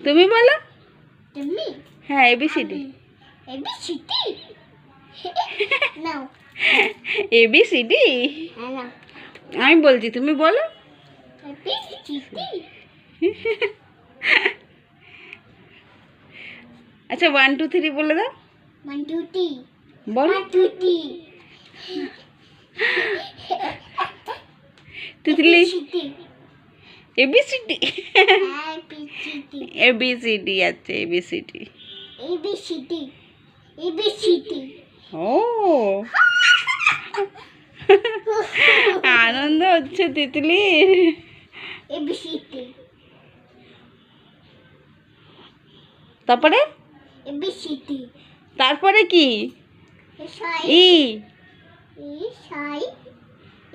তুমি বলো? তুমি? হ্যাঁ এবিসিডি এবিসিডি নাও। এবিসিডি হ্যাঁ আমি বলছি তুমি বলো। আচ্ছা ওয়ান টু থ্রি বলে দাও। ওয়ান টু থ্রি বলো। Two three Titli. A B C D A B C D A B C D A B C D A B C D A B C D ও। আনন্দ হচ্ছে তিতলির। ABCD তারপরে? ABCD তারপরে কি? এসাই ই। এসাই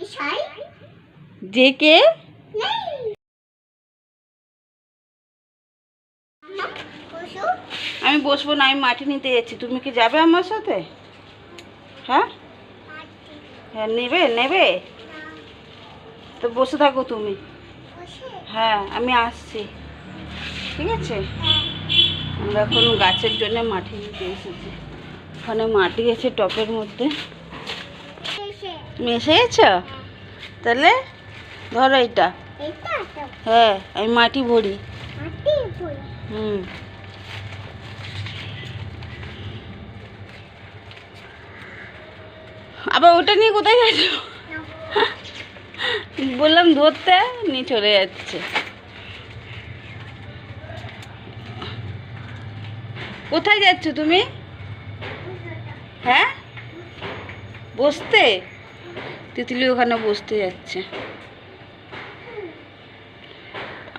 এসাই J K নাই আমি বসবো না আমি মাটি নিতে যাচ্ছি। তুমি কি যাবে আমার সাথে? হ্যাঁ? হ্যাঁ নেবে নেবে? তো বসে থাকো তুমি। হ্যাঁ আমি আসছি। ঠিক আছে? আমরা এখন গাছের জন্য মাটি নিতে এসেছি। ওখানে মাটি আছে টপের মধ্যে। এসে গেছ তাহলে ধরো এটা হ্যাঁ আমি মাটি ভরি। হুম। আবার ওটা নিয়ে কোথায় গেছো বললাম ধরতে, নিয়ে চলে যাচ্ছে। কোথায় যাচ্ছ তুমি? হ্যাঁ? বসতে? তিতলি ওখানে বসতে যাচ্ছে।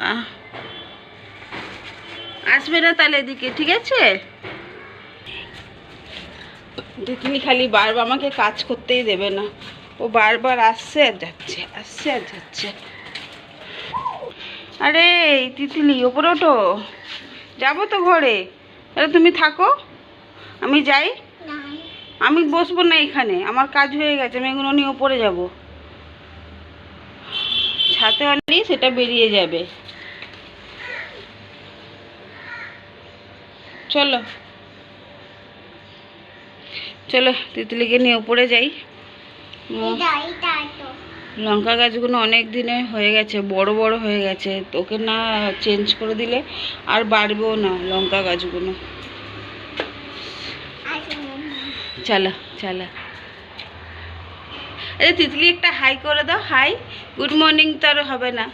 আহ। আসবে না তাহলে এদিকে, ঠিক আছে? তিতলি খালি বারবার আমাকে কাজ করতেই দেবে না। ও বারবার আসছে আর যাচ্ছে, আসছে আর যাচ্ছে। আরে তিতলি, ওপরে ওঠো। যাব তো ঘরে। তাহলে তুমি থাকো। আমি যাই। আমি বসবো না এখানে। আমার কাজ হয়ে গেছে, আমি এগুলো নিয়ে ওপরে যাব। ছাতে আনলি সেটা বেরিয়ে যাবে। চলো। চলো তিতলিকে নিয়ে উপরে যাই। লঙ্কা গাছগুলো অনেক দিনে হয়ে গেছে বড় বড় হয়ে গেছে। তোকে না চেঞ্জ করে দিলে আর বাড়বেও না লঙ্কা গাছগুলো। চলো চলো। এই তিতলি একটা হাই করে দাও হাই গুড মর্নিং তো আর হবে না।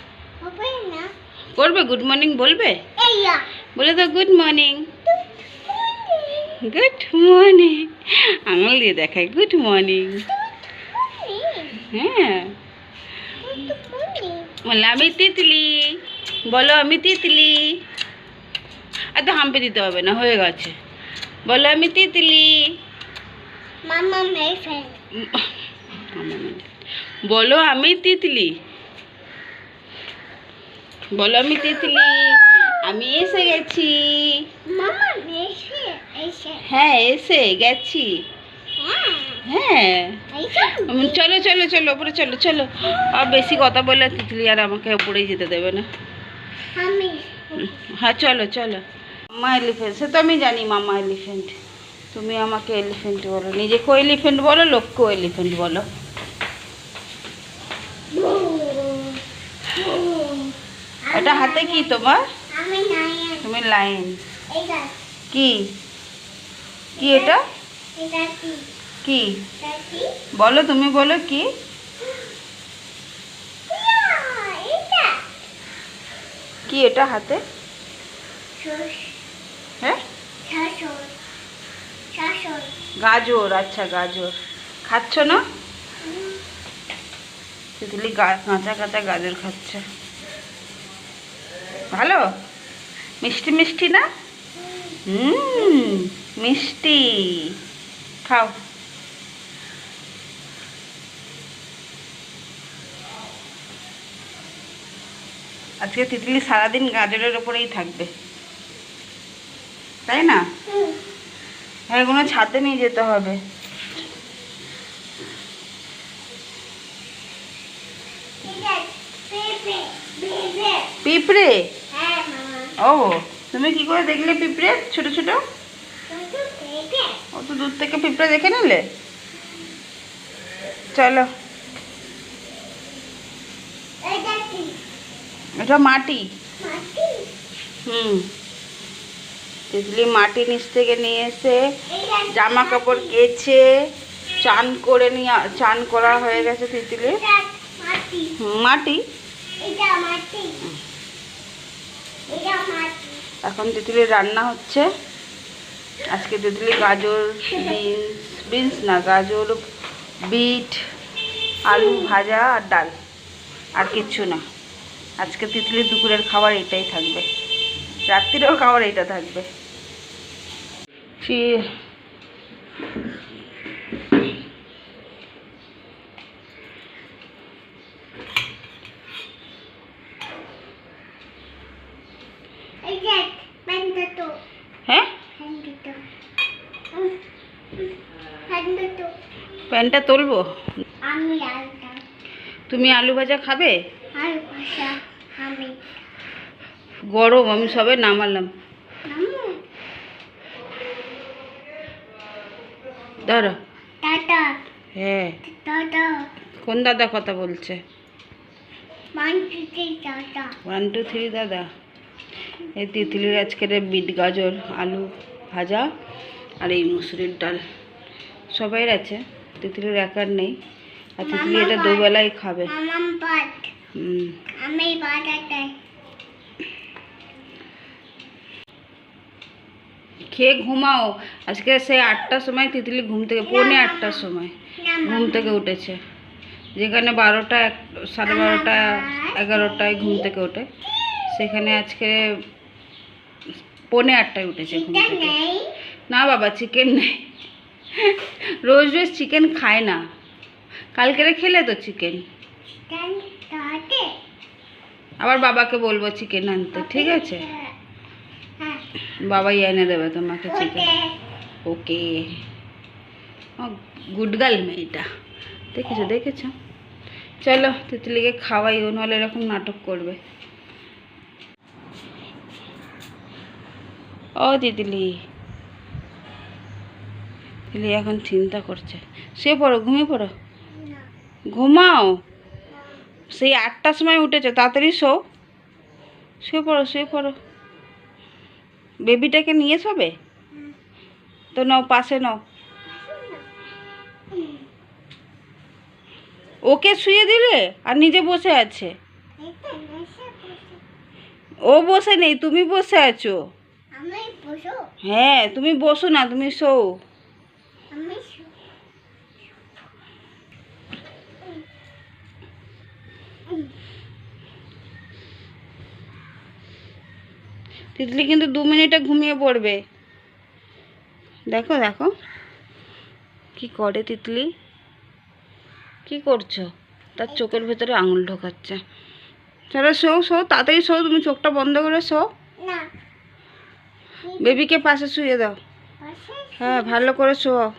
করবে? গুড মর্নিং বলবে? বলে দাও গুড মর্নিং গুড মর্নিং আঙুল দিয়ে দেখাই গুড মর্নিং হ্যাঁ। আমি তিতলি। বলো আমি তিতলি। আর তো হাম্পে দিতে হবে না হয়ে গেছে। বলো আমি তিতলি। বলো আমি তিতলি। বলো আমি তিতলি। আমি এসে গেছি। মামা হ্যাঁ এসে গেছি। হ্যাঁ। চলো চলো চলো ওপরে চলো চলো। আর বেশি কথা বললে তিতলি আর আমাকে উপরেই যেতে দেবে না। হ্যাঁ চলো চলো। মামা এলিফেন্ট সে তো আমি জানি মামা এলিফেন্ট তুমি আমাকে এলিফেন্ট বলো নিজেকেও এলিফেন্ট বলো লোককেও এলিফেন্ট বলো। এটা হাতে কি তোমার? তুমি লাইন কি? কি এটা? কি? বলো তুমি বলো কি? কি এটা হাতে? হ্যাঁ? গাজর আচ্ছা গাজর। খাচ্ছ না? তিতলি কাঁচা কাঁচা গাজর খাচ্ছে। ভালো? মিষ্টি মিষ্টি না? হুম। মিষ্টি। খাও। আজকে তিতলি সারাদিন গাজরের ওপরেই থাকবে। তাই না? হ্যাঁ কোনো ছাদে নিয়ে যেতে হবে। পিঁপড়ে? হ্যাঁ ও তুমি কি করে দেখলে পিঁপড়ে ছোট ছোট? থেকে অত দূর থেকে পিঁপড়ে দেখে নিলে? চলো। এটা মাটি। হুম। তিতলি মাটি নিচ থেকে নিয়ে এসে জামা কাপড় কেচে চান করে নিয়ে চান করা হয়ে গেছে তিতলি। মাটি। এখন তিতলির রান্না হচ্ছে। আজকে তিতলি গাজর, বিনস বিনস না, গাজর, বিট, আলু ভাজা আর ডাল। আর কিচ্ছু না। আজকে তিতলির দুপুরের খাবার এটাই থাকবে। রাত্রিরও খাবার এটা থাকবে ফি- এই যে প্যান্টটা তো হ্যাঁ প্যান্টটা তো প্যান্টটা তো প্যান্টটা তুলবো? তুমি আলু ভাজা খাবে? গরম আমি সবে নামালাম। নামু। ধরো হ্যাঁ। কোন দাদা কথা বলছে? ওয়ান টু থ্রি দাদা। এই তিতলির আজকের বিট গাজর আলু ভাজা আর এই মুসুরির ডাল। সবাইয়ের আছে? তিতলির একার নেই। আর তিতলি এটা দুবেলাই খাবে। খেয়ে ঘুমাও। আজকে সেই আটটার সময় তিতলি ঘুম থেকে পৌনে আটটার সময় ঘুম থেকে উঠেছে। যেখানে বারোটা এক সাড়ে বারোটা এগারোটায় ঘুম থেকে ওঠে। সেখানে আজকে পৌনে আটটায় উঠেছে ঘুম থেকে। না বাবা চিকেন নেই। রোজ রোজ চিকেন খায় না। কালকেরে খেলে তো চিকেন আবার বাবাকে বলব চিকেন আনতে ঠিক আছে? হ্যাঁ। বাবাই এনে দেবে তোমাকে chicken okay. Okay good girl মেয়েটা। দেখেছ দেখেছ? চলো তিতলিকে খাওয়াই ও নাহলে এরকম নাটক করবে। ও তিতলি। তিতলি এখন চিন্তা করছে। সে পড়ো ঘুমিয়ে পড়ো। ঘুমাও। সেই আটটার সময় উঠেছে তাড়াতাড়ি শো। শুয়ে পড়ো শুয়ে পড়ো। বেবিটাকে নিয়ে শোবে? তো নাও পাশে নাও। ওকে শুয়ে দিলে? আর নিজে বসে আছে? ও বসে নেই তুমি বসে আছো? হ্যাঁ তুমি বসো না তুমি শো আমি শো তিতলি কিন্তু দু মিনিটে ঘুমিয়ে পড়বে। দেখো দেখো। কি করে তিতলি? কি করছ? তার চোখের ভেতরে আঙুল ঢোকাচ্ছে। চলো শো শো তাড়াতাড়ি শো তুমি চোখটা বন্ধ করে শো। বেবিকে পাশে শুয়ে দাও। হ্যাঁ ভালো করে শো।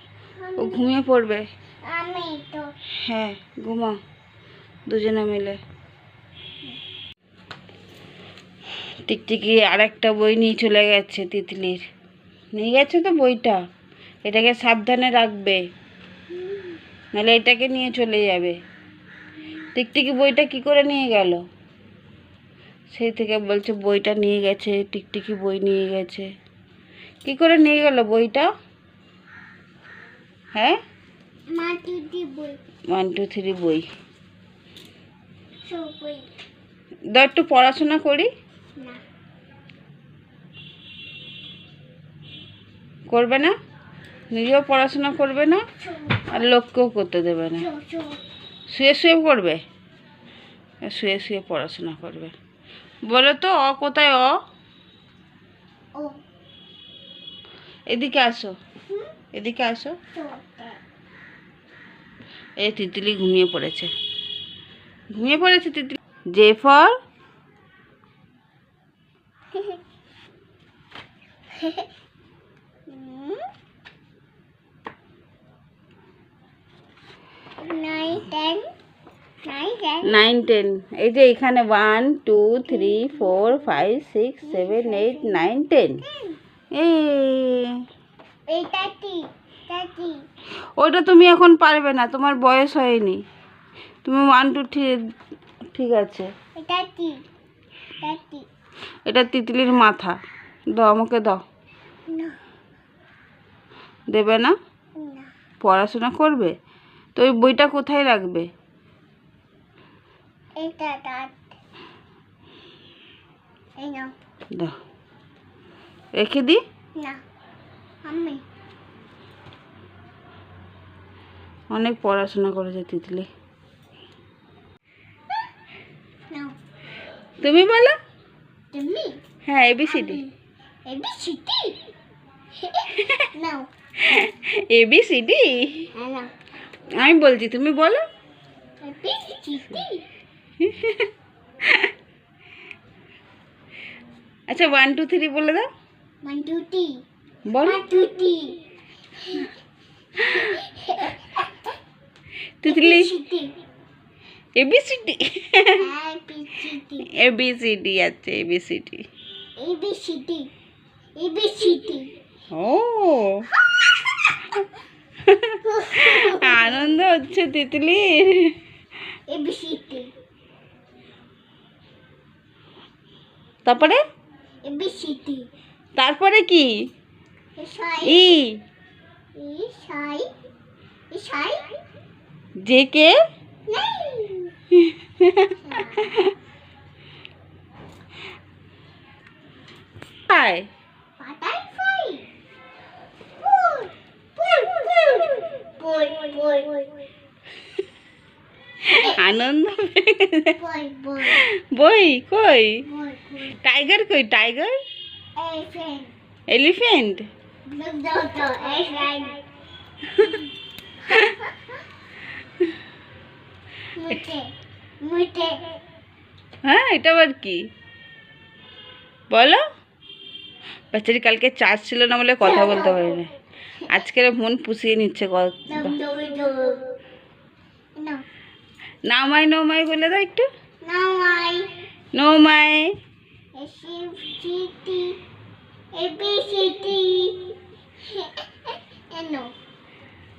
ও ঘুমিয়ে পড়বে। হ্যাঁ ঘুমাও। দুজনে মিলে। টিকটিকি আরেকটা বই নিয়ে চলে গেছে তিতলির। নিয়ে গেছে তো বইটা। এটাকে সাবধানে রাখবে। নাহলে এটাকে নিয়ে চলে যাবে। টিকটিকি বইটা কি করে নিয়ে গেল? সেই থেকে বলছে বইটা নিয়ে গেছে টিকটিকি বই নিয়ে গেছে। কি করে নিয়ে গেল বইটা? হ্যাঁ? ওয়ান টু থ্রি বই। দাও একটু পড়াশোনা করি। না। করবে না? নিজেও পড়াশোনা করবে না আর লোককেও করতে দেবে না। শুয়ে শুয়ে করবে শুয়ে শুয়ে পড়াশোনা করবে। বলো তো অ কোথায় অ? এদিকে আসো। এদিকে আসো। এই তিতলি ঘুমিয়ে পড়েছে। ঘুমিয়ে পড়েছে Titli? J for nine ten এই যে এখানে one two three four five six seven eight nine ten ওইটা তুমি এখন পারবে না তোমার বয়স হয়নি। তুমি ওয়ান টু ঠিক আছে। এটা তিতলির মাথা। দাও আমাকে দাও। দেবে না? পড়াশোনা করবে? তো ওই বইটা কোথায় রাখবে? রেখে। আমি। অনেক পড়াশোনা করেছে তিতলি। তুমি বলো। হ্যাঁ এবিসিডি এবিসিডি নাও। এবিসিডি হ্যাঁ নাও। আমি বলছি তুমি বলো। আচ্ছা ওয়ান টু থ্রি বলে দাও। মান্টুটি বলো। মান্টুটি Titli city A B C D A B C D A B C D আছে A B C D A B C D A B C D ও। আনন্দ হচ্ছে তিতলির। এবিসিডি তারপরে? তারপরে কি? ই। কে? আনন্দ বই কই? টাইগার কই? টাইগার মুটে হ্যাঁ এটা আবার কি? বলো? বাচ্চারি কালকে চার্জ ছিল না বলে কথা বলতে পারি না আজকের মন পুষিয়ে নিচ্ছে নামাই নমাই বলে দাও একটু। নমাই।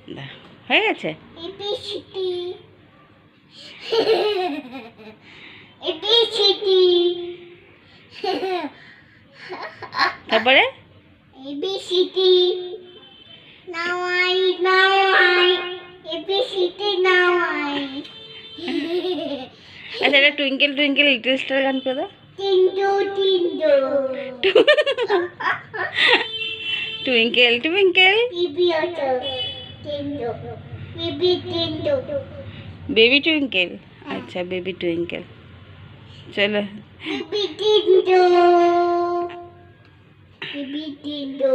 দাও। হয়ে গেছে? তারপরে? D Now I, now I, now I. अच्छा ट्विंकल ट्विंकल लिटिल स्टार टिंडो टिंडो ट्विंकल ट्विंकल बेबी टिंडो बेबी टिंडो बेबी ट्विंकल अच्छा बेबी ट्विंकल चलो। बेबी टिंडो baby टिंडो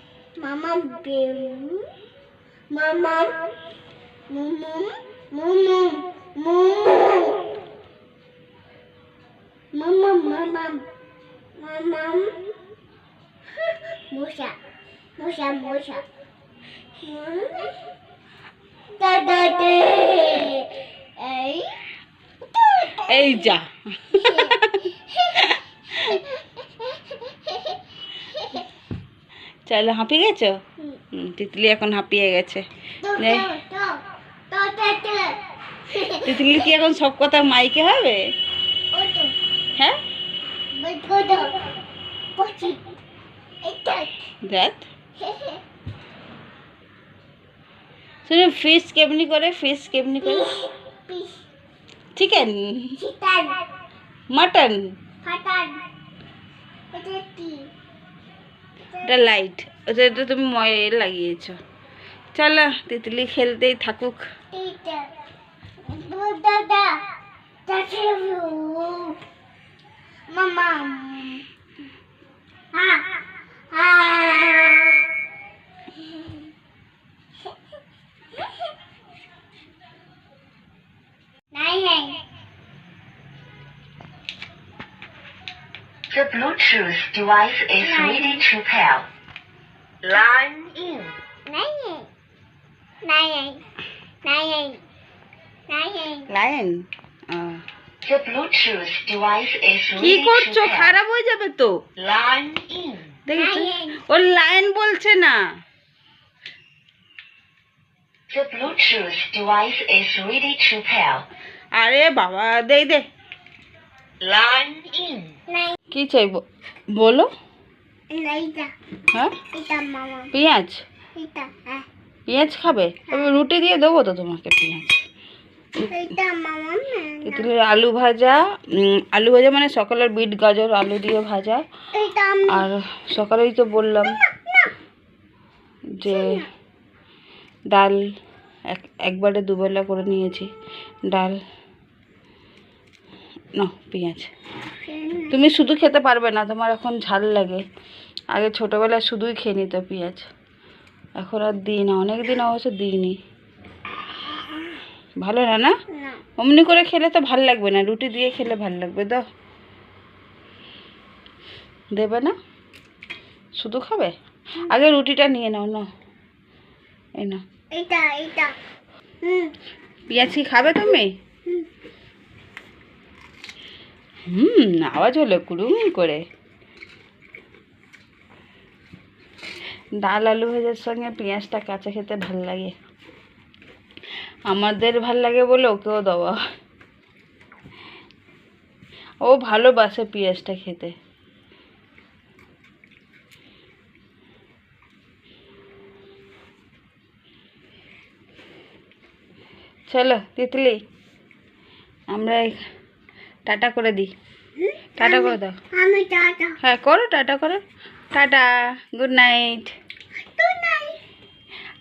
Pin. Pin. Mamam. Pin. Mamam. Mumum. Mumum. Mumum. Mamam. Mamam. Mamam. Musa. Musa. Musa. Da da da. Ay. এই যা চলো হাঁপিয়ে গেছো? তিতলি এখন হাঁপিয়ে গেছে. তিতলির কি এখন সব কথা মাইকে হবে? হ্যাঁ? দেখ। শুনে কেমনি করে কেমনি করে? চিকেন মাটন এটা লাইট ওটা এটা তুমি ময়ে লাগিয়েছ। চলো তিতলি খেলতেই থাকুক। মামা। The Bluetooth device is ready to pair. Line in. নাই নাই নাই নাই নাই line The Bluetooth device is ready to pair. খারাপ হয়ে যাবে তো Line in. দেখেছ Lion. ওর লাইন বলছে না The Bluetooth device is ready to pair. আরে বাবা দে দে Line in. কি চাইব বলো। হ্যাঁ? পেঁয়াজ? হ্যাঁ। পেঁয়াজ খাবে? তবে রুটি দিয়ে দেবো তো তোমাকে পেঁয়াজ। আলু ভাজা আলু ভাজা মানে সকালের বিট গাজর আলু দিয়ে ভাজা। আর সকালেই তো বললাম যে ডাল এক একবারে দুবেলা করে নিয়েছি। ডাল না পেঁয়াজ। তুমি শুধু খেতে পারবে না তোমার এখন ঝাল লাগে। আগে ছোটোবেলায় শুধুই খেয়ে নিত পেঁয়াজ। এখন আর দিই না অনেক দিন অবশ্য দিইনি। ভালো না না? অমনি করে খেলে তো ভালো লাগবে না রুটি দিয়ে খেলে ভালো লাগবে দাও। দেবে না? শুধু খাবে? আগে রুটিটা নিয়ে নাও না এই না পেঁয়াজ কি খাবে তুমি? হুম। আওয়াজ হলো কুড়ুম করে। ডাল আলু ভাজার সঙ্গে পেঁয়াজটা কাঁচা খেতে ভালো লাগে। আমাদের ভালো লাগে বলে ওকেও দেওয়া ও ভালোবাসে পেঁয়াজটা খেতে। চলো, তিতলি, আমরা টাটা করে দিই টাটা করে দাও। আমি টাটা। হ্যাঁ করো টাটা করো। টাটা গুড নাইট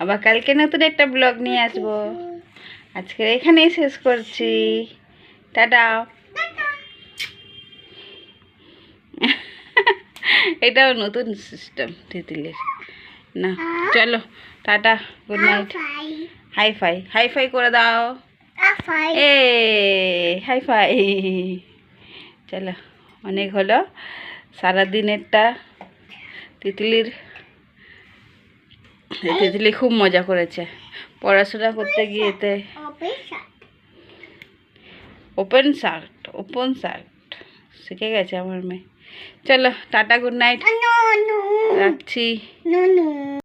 আবার কালকে নতুন একটা ব্লগ নিয়ে আসব। আজকের এখানেই শেষ করছি। টাটা। এটাও নতুন সিস্টেম তিতলির। না চলো tata good night high five high five করে দাও। এ হাই ফাই চলো অনেক হলো। সারাদিনেরটা তিতলির তিতলি খুব মজা করেছে। পড়াশোনা করতে গিয়েতে ওপেন শার্ট ওপেন শার্ট শিখে গেছে আমার মেয়ে। চলো টাটা গুড নাইট নো রাখছি।